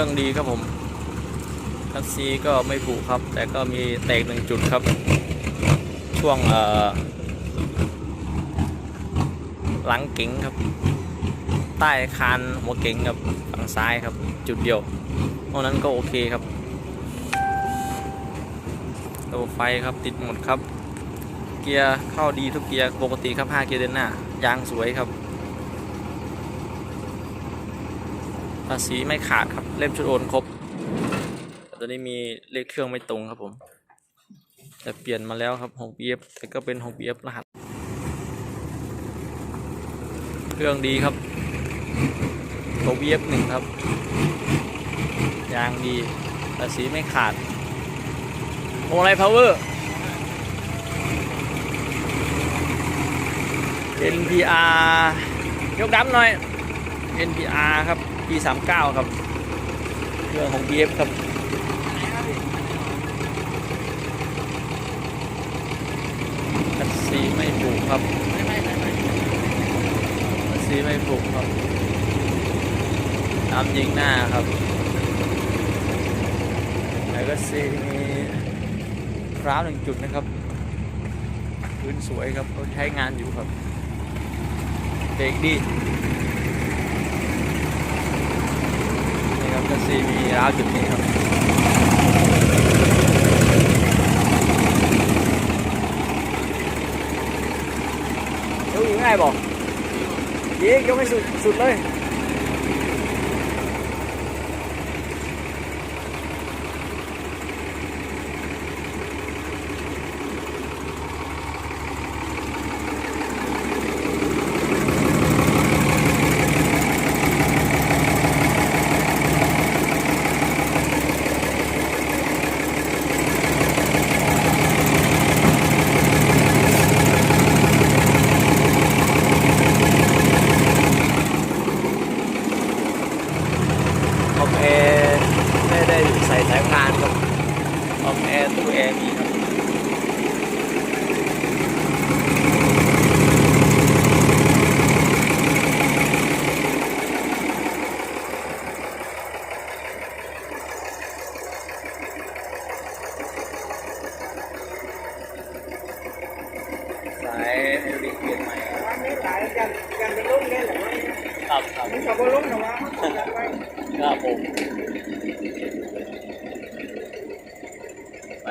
เครื่องดีครับผมคัสซีก็ไม่ผุครับ แต่ก็มีแตกหนึ่งจุดครับ ช่วงหลังเก๋งครับ ใต้คานหัวเก๋งครับฝั่งซ้ายครับ จุดเดียวนอกนั้นก็โอเคครับตัวไฟครับติดหมดครับ เกียร์เข้าดีทุกเกียร์ปกติครับ 5 เกียร์เดินหน้ายางสวยครับ ภาษีไม่ขาดครับ เล่มชุดโอนครบแต่ตอนนี้มีเลขเครื่องไม่ตรงครับผม แต่เปลี่ยนมาแล้วครับ6 BF แต่ก็เป็น6 BF รหัส เครื่องดีครับตัว BF หนึ่งครับ ยางดี ภาษีไม่ขาดวงไรพาวเวอร์ NPR ยกดับหน่อย NPR ครับ P39 ครับเครื่องของ BF ครับคัสซีไม่ผูกครับคัสซีไม่ผูกครับน้ำยิงหน้าครับแล้วก็ซีมีร้าวหนึ่งจุดนะครับ พื้นสวยครับเขาใช้งานอยู่ครับเบรกดีนี่ครับก็ ซีมีร้าวจุดนี้ครับยกยังไงบอกยิงยกให้สุดสุดเลยออกแอร์ไม่ได้ใส่สายพานครับ ออกแอร์ตู้แอร์มีครับสายไฮดรอลิกเปลี่ยนใหม่ครับวันนี้หลายกันกันเป็นลูกเนี่ยแหละวะครับครับนี่เขาก็ลูกนะวะจัดไว้ครับผม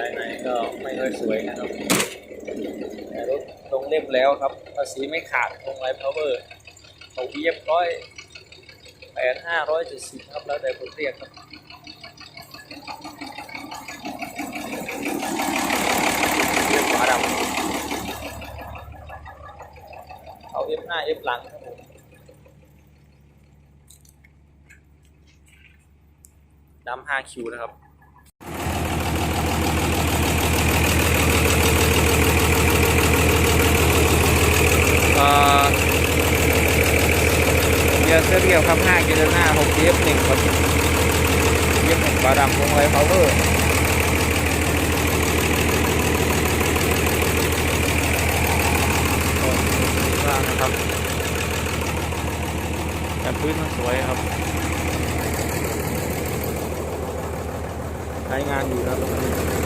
ายในก็ไม่ค่อยสวยนะครับแต่รถตรงเรียบแล้วครับภาษีไม่ขาดตรงไรพาวเวอร์เขาเบียบร้อยแปดห้าร้อยเจ็ดสิบครับแล้วแต่คนเรียกครับเรียบฝาดำเอาเอฟหน้าเอฟหลังครับผมดำห้าคิวนะครับ เยร์เสื้อเดียวครับ5กิโลหน้า6 GF 1ครับ GF 1ฝาดำวงไว้ power โอ้ว่างนะครับแต่พื้นมันสวยครับใช้งานอยู่ครั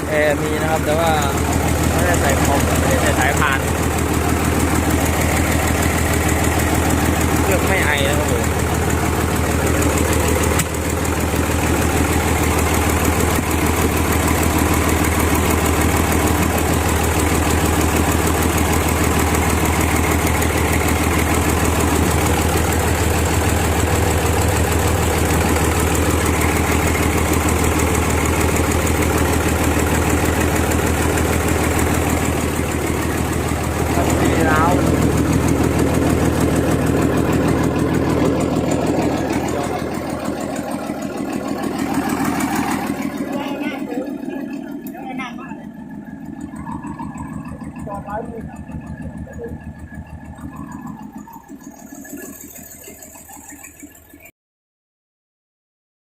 บแอร์มีนะครับ แต่ว่าไม่ได้ใส่คอมไม่ได้ใส่สายพาน เครื่องไม่ไอนะครับผมครับมีแล้ว จอดไว้มี